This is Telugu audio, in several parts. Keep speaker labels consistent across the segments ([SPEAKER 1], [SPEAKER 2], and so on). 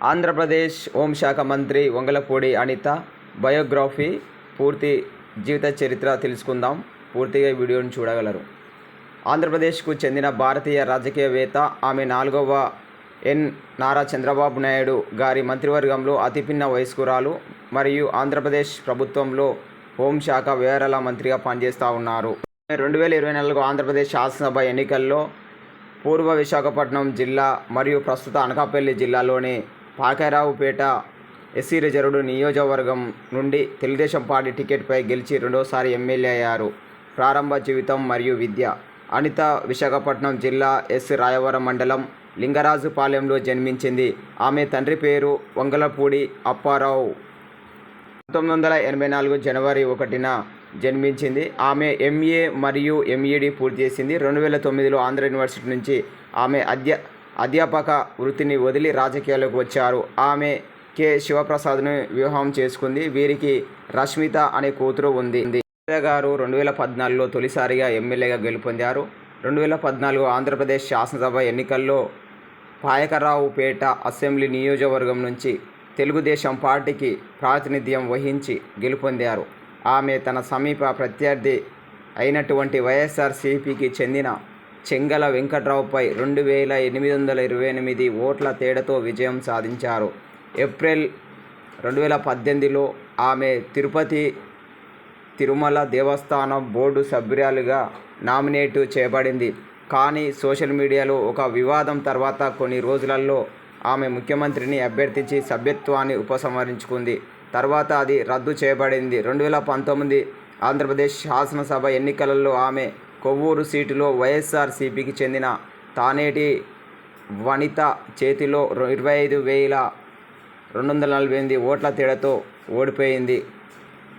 [SPEAKER 1] ఆంధ్రప్రదేశ్ హోంశాఖ మంత్రి వంగలపూడి అనిత బయోగ్రఫీ పూర్తి జీవిత చరిత్ర తెలుసుకుందాం. పూర్తిగా వీడియోను చూడగలరు. ఆంధ్రప్రదేశ్కు చెందిన భారతీయ రాజకీయవేత్త ఆమె నాలుగవ ఎన్. నారా చంద్రబాబు నాయుడు గారి మంత్రివర్గంలో అతిపిన్న వయస్కురాలు మరియు ఆంధ్రప్రదేశ్ ప్రభుత్వంలో హోంశాఖ వివరాల మంత్రిగా పనిచేస్తూ ఉన్నారు. రెండు వేల ఇరవై నాలుగు ఆంధ్రప్రదేశ్ శాసనసభ ఎన్నికల్లో పూర్వ విశాఖపట్నం జిల్లా మరియు ప్రస్తుత అనకాపల్లి జిల్లాలోని పాకారావుపేట ఎస్సీ రిజర్వ్డ్ నియోజకవర్గం నుండి తెలుగుదేశం పార్టీ టికెట్పై గెలిచి రెండోసారి ఎమ్మెల్యే అయ్యారు. ప్రారంభ జీవితం మరియు విద్య. అనిత విశాఖపట్నం జిల్లా ఎస్. రాయవరం మండలం లింగరాజుపాలెంలో జన్మించింది. ఆమె తండ్రి పేరు వంగలపూడి అప్పారావు. పంతొమ్మిది వందల ఎనభై నాలుగు జనవరి ఒకటిన జన్మించింది. ఆమె ఎంఏ మరియు ఎంఈడి పూర్తి చేసింది. రెండు వేల తొమ్మిదిలో ఆంధ్ర యూనివర్సిటీ నుంచి ఆమె అధ్య అధ్యాపక వృత్తిని వదిలి రాజకీయాలకు వచ్చారు. ఆమె కె. శివప్రసాద్ను వివాహం చేసుకుంది. వీరికి రష్మిత అనే కూతురు ఉంది. గారు రెండు వేల పద్నాలుగులో తొలిసారిగా ఎమ్మెల్యేగా గెలుపొందారు. రెండు వేల పద్నాలుగు ఆంధ్రప్రదేశ్ శాసనసభ ఎన్నికల్లో పాయకరావుపేట అసెంబ్లీ నియోజకవర్గం నుంచి తెలుగుదేశం పార్టీకి ప్రాతినిధ్యం వహించి గెలుపొందారు. ఆమె తన సమీప ప్రత్యర్థి అయినటువంటి వైఎస్ఆర్సీపీకి చెందిన చెంగల వెంకట్రావుపై రెండు వేల ఎనిమిది వందల ఇరవై ఎనిమిది ఓట్ల తేడాతో విజయం సాధించారు. ఏప్రిల్ రెండు వేల పద్దెనిమిదిలో ఆమె తిరుపతి తిరుమల దేవస్థానం బోర్డు సభ్యురాలుగా నామినేట్ చేయబడింది. కానీ సోషల్ మీడియాలో ఒక వివాదం తర్వాత కొన్ని రోజులలో ఆమె ముఖ్యమంత్రిని అభ్యర్థించి సభ్యత్వాన్ని ఉపసంహరించుకుంది. తర్వాత అది రద్దు చేయబడింది. రెండు వేల పంతొమ్మిది ఆంధ్రప్రదేశ్ శాసనసభ ఎన్నికలలో ఆమె కొవ్వూరు సీటులో వైఎస్ఆర్సీపీకి చెందిన తానేటి వనిత చేతిలో ఇరవై ఐదు వేల రెండు వందల నలభై ఎనిమిది ఓట్ల తేడాతో ఓడిపోయింది.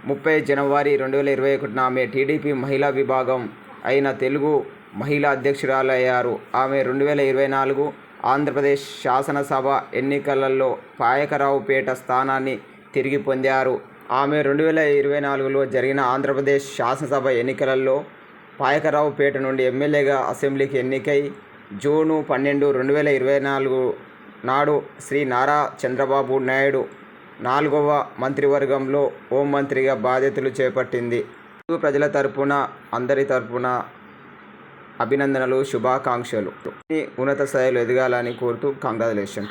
[SPEAKER 1] ముప్పై జనవరి రెండు వేల ఇరవై ఒకటిన ఆమె టీడీపీ మహిళా విభాగం అయిన తెలుగు మహిళా అధ్యక్షురాలయ్యారు. ఆమె రెండు వేల ఇరవై నాలుగు ఆంధ్రప్రదేశ్ శాసనసభ ఎన్నికలలో పాయకరావుపేట స్థానాన్ని తిరిగి పొందారు. ఆమె రెండు వేల ఇరవై నాలుగులో జరిగిన ఆంధ్రప్రదేశ్ శాసనసభ ఎన్నికలలో పాయకరావుపేట నుండి ఎమ్మెల్యేగా అసెంబ్లీకి ఎన్నికై జూను పన్నెండు రెండు వేల ఇరవై నాలుగు నాడు శ్రీ నారా చంద్రబాబు నాయుడు నాలుగవ మంత్రివర్గంలో హోంమంత్రిగా బాధ్యతలు చేపట్టింది. తెలుగు ప్రజల తరపున అందరి తరపున అభినందనలు శుభాకాంక్షలు. ఉన్నత స్థాయిలో ఎదగాలని కోరుతూ కంగ్రాచులేషన్